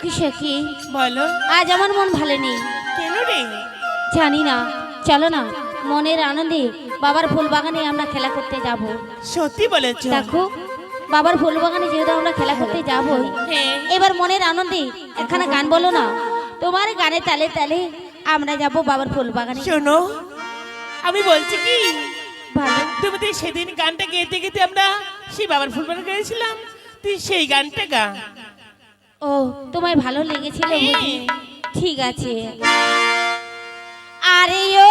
কাকু সখী বলো। আজ আমার মন ভালো নেই। কেন রে? জানি না। চলো না মনের আনন্দে বাবার ফুল বাগানে আমরা খেলা করতে যাব। সত্যি বলেছ? দেখো বাবার ফুল বাগানে যেহেতু আমরা খেলা করতে যাব হ্যাঁ। এবার মনের আনন্দে একখানা গান বলো না। তোমার গানে তালে তালে আমরা যাব বাবার ফুল বাগানে। শোনো আমি বলছি কি? তুমি তো সেদিন গানটা গেতে গেতে আমরা সেই বাবার ফুলবাগান গেছিলাম। তুই সেই গানটা গা। ও তোমায় ভালো লেগেছিল ঠিক আছে। আরে ও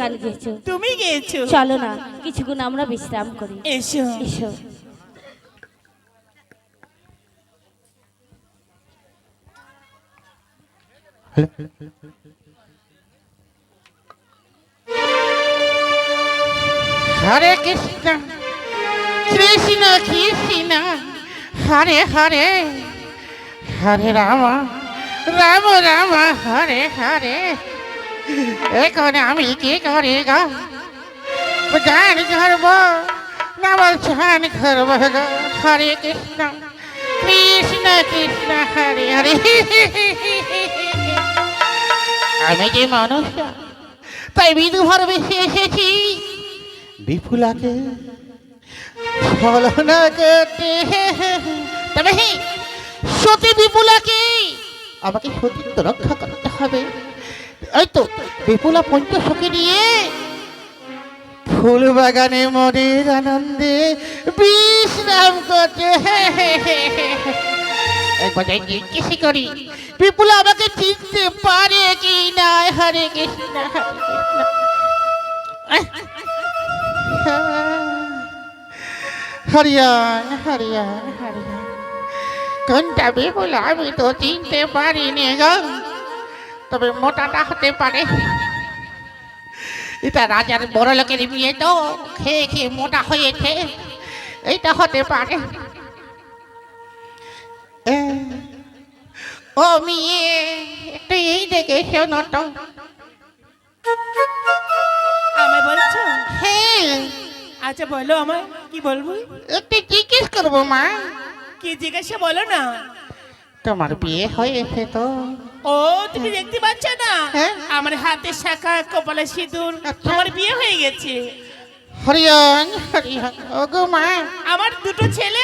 গান গেয়েছো? তুমি গেছো চলো না কিছুক্ষণ আমরা বিশ্রাম করি। এসো। এসো। হরে কৃষ্ণ কৃষ্ণ কৃষ্ণ হরে হরে হরে রাম রাম রাম হরে হরে। এখন আমি কি করি গো? গান করব না বলছান করব গো। হরে কৃষ্ণ কৃষ্ণ কৃষ্ণ, হরে হরে। আমি যে মানুষ, তাই বিধু ভর বেশি এসেছি। বিপুলাকে ছলনা কেটে তবে সতী বিপুলাকে, আমাকে সতীত্ব রক্ষা করতে হবে। এই তো, বিপুলা পঞ্চশকে নিয়ে ফুল বাগানে মনের আনন্দে বিশ্রাম করতে একবার জিজ্ঞেস করি। বিপুলা আমাকে চিনতে পারে কি না? হরে কৃষ্ণ, হরে হরিয়ান হরিয়ান হরিয়ান কোনটা বিপুল? আমি তো চিনতে পারিনি গো। তবে মোটাটা হতে পারে। এটা রাজার বড় লোকের বিয়ে তো খেয়ে খেয়ে মোটা হয়েছে এইটা হতে পারে। ও মেয়ে একটু এই দেখে শোনো তো। আমায় বলছো? হ্যাঁ। আচ্ছা বলো আমায় কি বলব? একটু জিজ্ঞেস করব মা। কি জিজ্ঞাসা বলো না। তোমার বিয়ে হয়েছে তো। ও তুমি দেখতে পাচ্ছ না? হ্যাঁ। আমার হাতে শাখা কপালে সিঁদুর আচ্ছা। আমার বিয়ে হয়ে গেছে। হরিয়ন হরিয়ন ও গো মা। আমার দুটো ছেলে!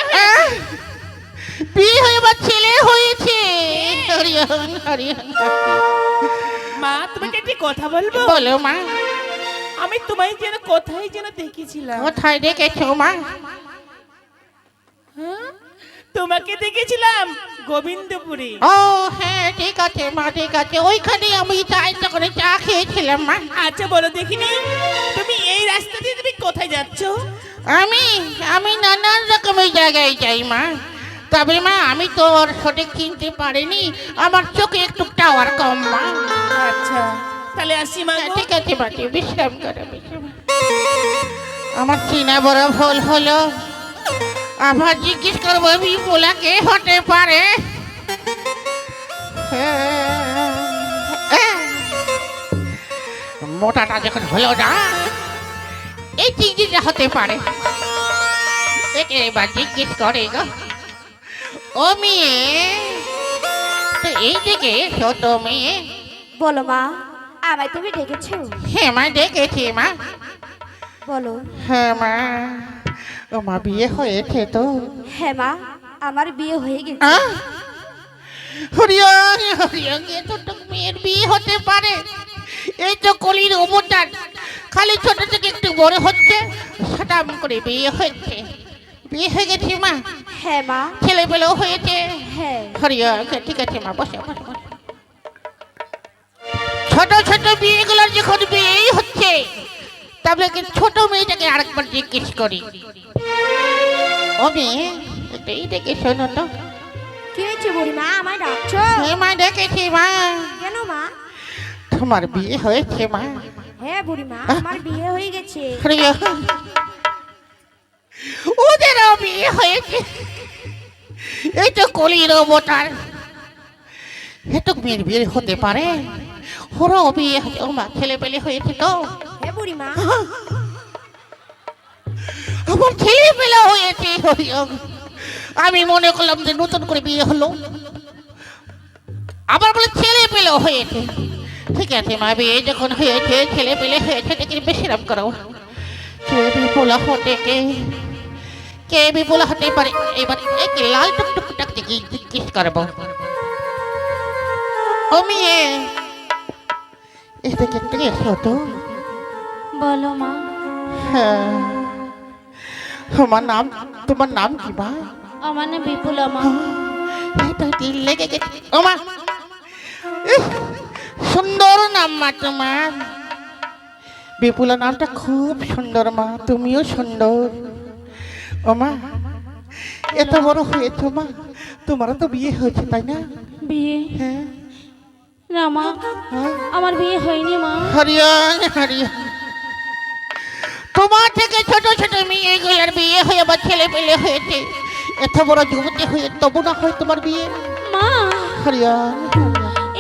বিয়ে হয়ে আবার ছেলে হয়েছে। হরিয়ন হরিয়ন মা তোমাকে একটি কথা বলব? বলো মা। আমি তোমায় যেন কোথায় যেন দেখেছিলাম। কোথায় দেখেছ মা? হ্যাঁ? তোমাকে দেখেছিলাম। গোবিন্দপুরে। ও হ্যাঁ ঠিক আছে মা ঠিক আছে। ওইখানে আমি চাইতে করে চা খেয়েছিলাম মা। আচ্ছা বলো দেখিনি তুমি এই রাস্তা দিয়ে তুমি কোথায় যাচ্ছ? আমি আমি নানান রকমের জায়গায় যাই মা। তবে মা আমি তো ওর সঠিক চিনতে পারিনি। আমার চোখে একটু টাওয়ার কম মা। আচ্ছা তাহলে আসি মা হ্যাঁ, ঠিক আছে বাটি বিশ্রাম করো বিশ্রাম আমার চিনা বড় ভুল হলো। আবার জিজ্ঞেস করব বিপুলা কে হতে পারে? মোটাটা যখন হলো না এই চিংড়িটা হতে পারে। একে এবার জিজ্ঞেস করে গো ও মেয়ে তো এই দিকে ছোট মেয়ে? বলো মা আমায় তুমি ডেকেছো? হ্যাঁ মা দেখেছি মা। বলো। হ্যাঁ মা। ও মা বিয়ে হয়েছে তো হ্যাঁ মা আমার বিয়ে হয়ে গেছে! হরিয়ং হরিয়ং এ তো মেয়ের বিয়ে হতে পারে। এই তো কলির অবতার। খালি ছোট থেকে একটু বড় হচ্ছে সাটাম করে বিয়ে হয়েছে। বিয়ে হয়ে গেছে মা। হ্যাঁ মা। ছেলে পেলেও হয়েছে। হ্যাঁ। হরিয়ং ঠিক আছে মা বসে বসে বসে। ছোট ছোট বিয়েগুলোর যখন বিয়েই হচ্ছে তাহলে কি ছোট মেয়েটাকে আরেকবার জিজ্ঞেস করি? ও মেয়ে এটাই দেখে শোনো তো। কি হয়েছে বুড়িমা? আমায় ডাকছো? হ্যাঁ মা দেখেছি মা। কেন মা? তোমার বিয়ে হয়েছে মা। হ্যাঁ বুড়িমা আমার বিয়ে হয়ে গেছে। ওদেরও বিয়ে হয়েছে। এই তো কলির অবতার। এ তো মেয়ের বিয়ে হতে পারে। ওরাও বিয়ে ও মা ছেলে পেলে হয়েছে তো হ্যাঁ বুড়িমা। আমার ছেলে পেলে হয়েছে আমি মনে করলাম যে নতুন করে বিয়ে হলো। আবার বলে ছেলে পেলে হয়েছে ঠিক আছে মা বিয়ে যখন হয়েছে ছেলে পেলে হয়েছে দেখি বিশ্রাম করো। কে বিপুলা হতে কে কে বিপুলা হতে পারে? এবার এক লাল টুকটুকটাক জিজ্ঞেস করব। ও মেয়ে এদিকে একটু এসো তো? বলো মা। হ্যাঁ। তোমার নাম তোমার নাম কি মা? আমার নাম বিপুলা মা এটা দিল লেগে গেছে ও মা। সুন্দর নাম মা তোমার। বিপুলা নামটা খুব সুন্দর মা তুমিও সুন্দর। ও মা এত বড় হয়েছো মা। তোমারও তো বিয়ে হয়েছে তাই না? বিয়ে। হ্যাঁ। না মা আমার বিয়ে হয়নি মা। হরিয়ান হরিয়ান তোমার থেকে ছোট ছোট মেয়েগুলোর বিয়ে হয়ে বা ছেলে পেলে হয়েছে। এত বড় যুবতী হয়ে তবু না হয় তোমার বিয়ে? মা হরিয়ান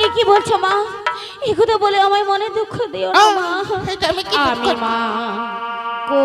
এ কি বলছো মা? এ কথা বলে আমায় মনে দুঃখ দিও না মা। আমি মা গো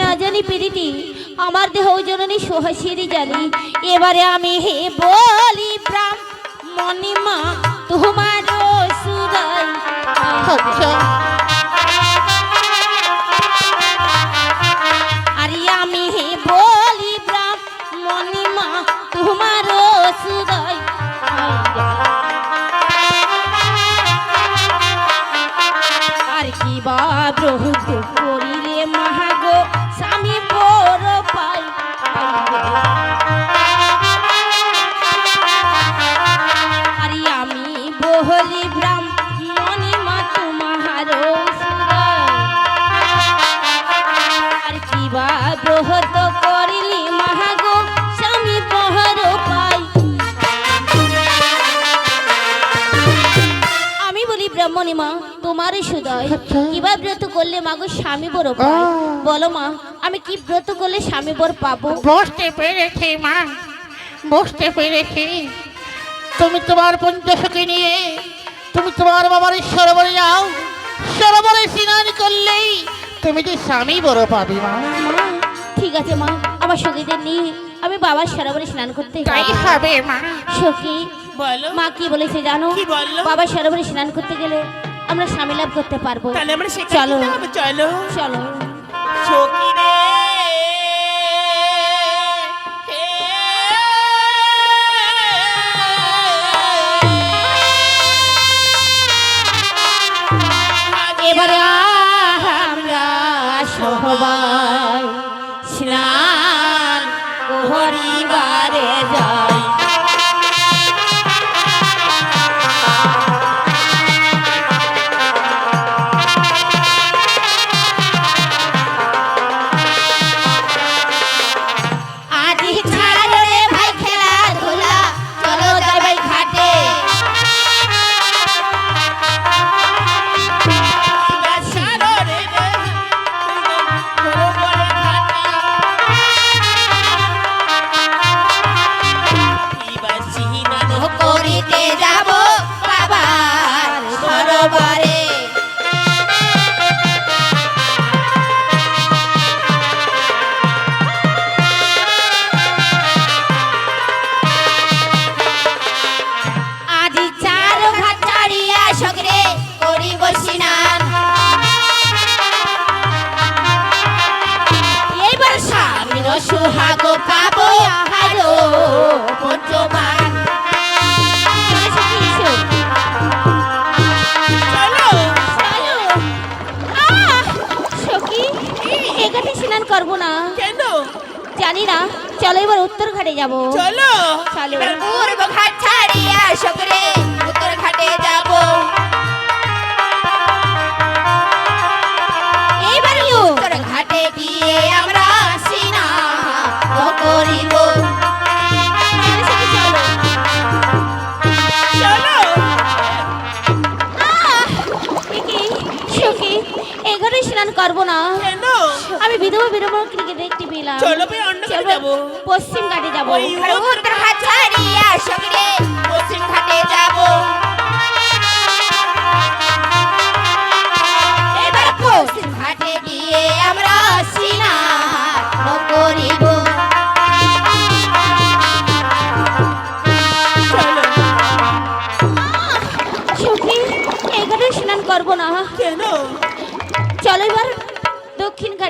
না জানি পিরিতি আমার দেহ জননী সোহাসিরি জানি। এবারে আমি হে বলি প্রাম মণিমা তোমার সুরাই আচ্ছা। আরে আমি হে বলি প্রাম মণিমা তোমার সুরাই আর কি বা ব্রহুত করিলে ব্রাহ্মণী মা তোমার সুদয়। আচ্ছা। কিবা ব্রত করলে মাগো স্বামী বড় পাই আহ। বলো মা আমি কি ব্রত করলে স্বামী বর পাবো? বসতে পেরেছি মা বসতে পেরেছি। তুমি তোমার পঞ্চশকে নিয়ে তুমি তোমার বাবার সরোবরে যাও। সরোবরে স্নান করলেই তুমি যে স্বামী বড় পাবি মা। ঠিক আছে মা আমার সঙ্গীদের নিয়ে আমি বাবার সরোবরে স্নান করতে তাই হবে মা। সখী বলো। মা কি বলেছে জানো? বাবা বলল? সরোবরে স্নান করতে গেলে আমরা স্বামী লাভ করতে পারব। তাহলে আমরা সেখানে চলো। চলো। চলো। সখী রে।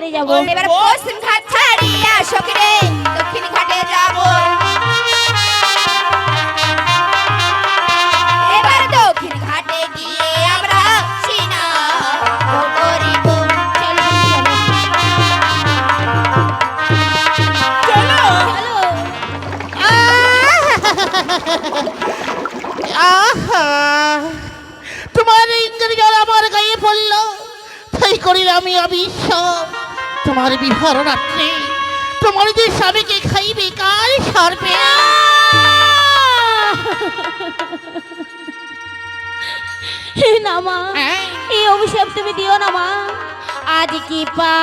ঘাটে যাব। এবার পশ্চিম ঘাট ছাড়িয়া সকলে দক্ষিণ ঘাটে যাব। এবার দক্ষিণ ঘাটে গিয়ে আমরা সিনা করিব চলো। চলো। চলো চলো আহা। তোমার ইন্দ্র জল আমার গায়ে পড়ল তাই করিল আমি অবিশ্ব তোমার বিহার রাত্রে তোমার যে স্বামীকে খাইবে কার সারবে না মা হ্যাঁ? এই অভিশাপ তুমি দিও না মা আজ কি পা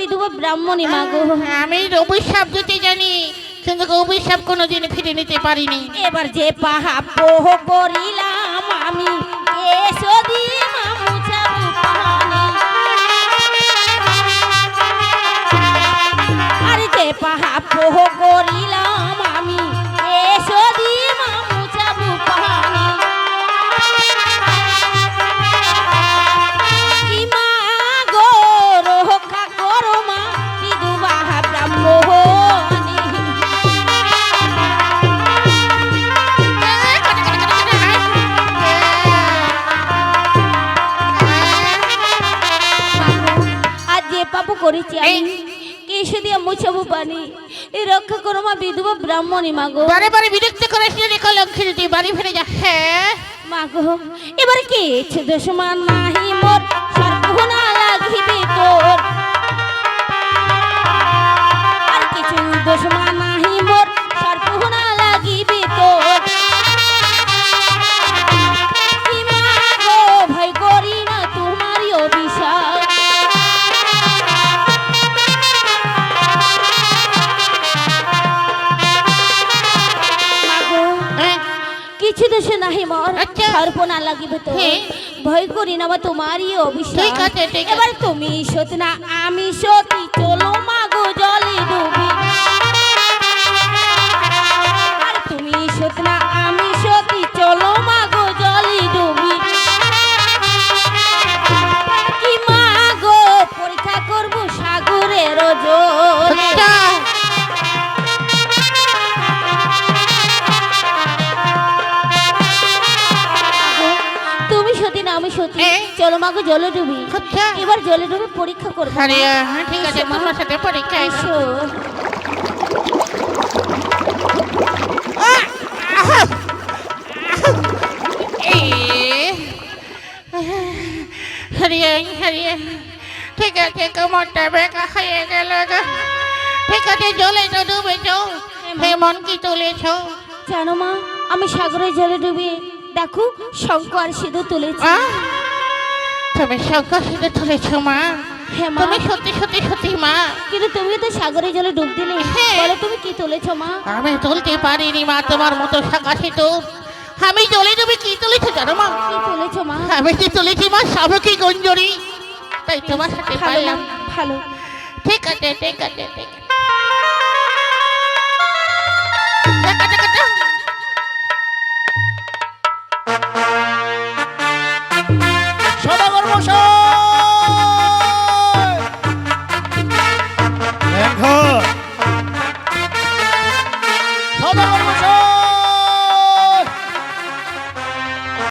বিধবা ব্রাহ্মণী মা গো। আমি অভিশাপ দিতে জানি কিন্তু অভিশাপ কোনোদিন ফিরে নিতে পারিনি। এবার যে পাহাপ করিলাম আমি এসো দিয়ে পাহা পোহ পাহাপ করিলাম মুছাবো পানি। এ রক্ষা করো মা বিধবা ব্রাহ্মণী মাগো বারে বারে বিরক্ত করে শুনে লক্ষ্মী তুই বাড়ি ফিরে যা হ্যাঁ। মাগো এবার কে দশমান নাহি মোর? সর্বনা লাগিবে তোর। আর কিছু দশমান কিছু নাহি মর আচ্ছা। সর্বনা লাগিবে তো হ্যাঁ। ভয় করি না তোমারই আছে। এবার তুমি সত না আমি সতী চলো সতী? চলো মাগো জলে ডুবি। আচ্ছা। এবার জলে ডুবে পরীক্ষা করব হ্যাঁ ঠিক আছে তোমার সাথে পরীক্ষা এসো। হারিয়ে হারিয়ে। ঠিক আছে কোমরটা বেকা হয়ে গেল গো। ঠিক আছে জলে তো ডুবেছ। হেমন কি তুলেছ। জানো মা আমি সাগরের জলে ডুবে। দেখো শঙ্কর আর সিঁদুর তুলেছি। তুমি শঙ্খ সিঁড়ে তুলেছ মা। হ্যাঁ মা। তুমি সত্যি সত্যি সত্যি মা। কিন্তু তুমি তো সাগরের জলে ডুব দিলে। হ্যাঁ। বলো তুমি কি তুলেছো মা? আমি তুলতে পারিনি মা তোমার মতো সাকাশি তো আমি জলে ডুবে কি তুলেছ জানো মা? কি তুলেছো মা? আমি কি তুলেছি মা? সাবকি গঞ্জরি। তাই তোমার সাথে ভালো পারলাম। ভালো। ঠিক আছে ঠিক আছে ঠিক আছে।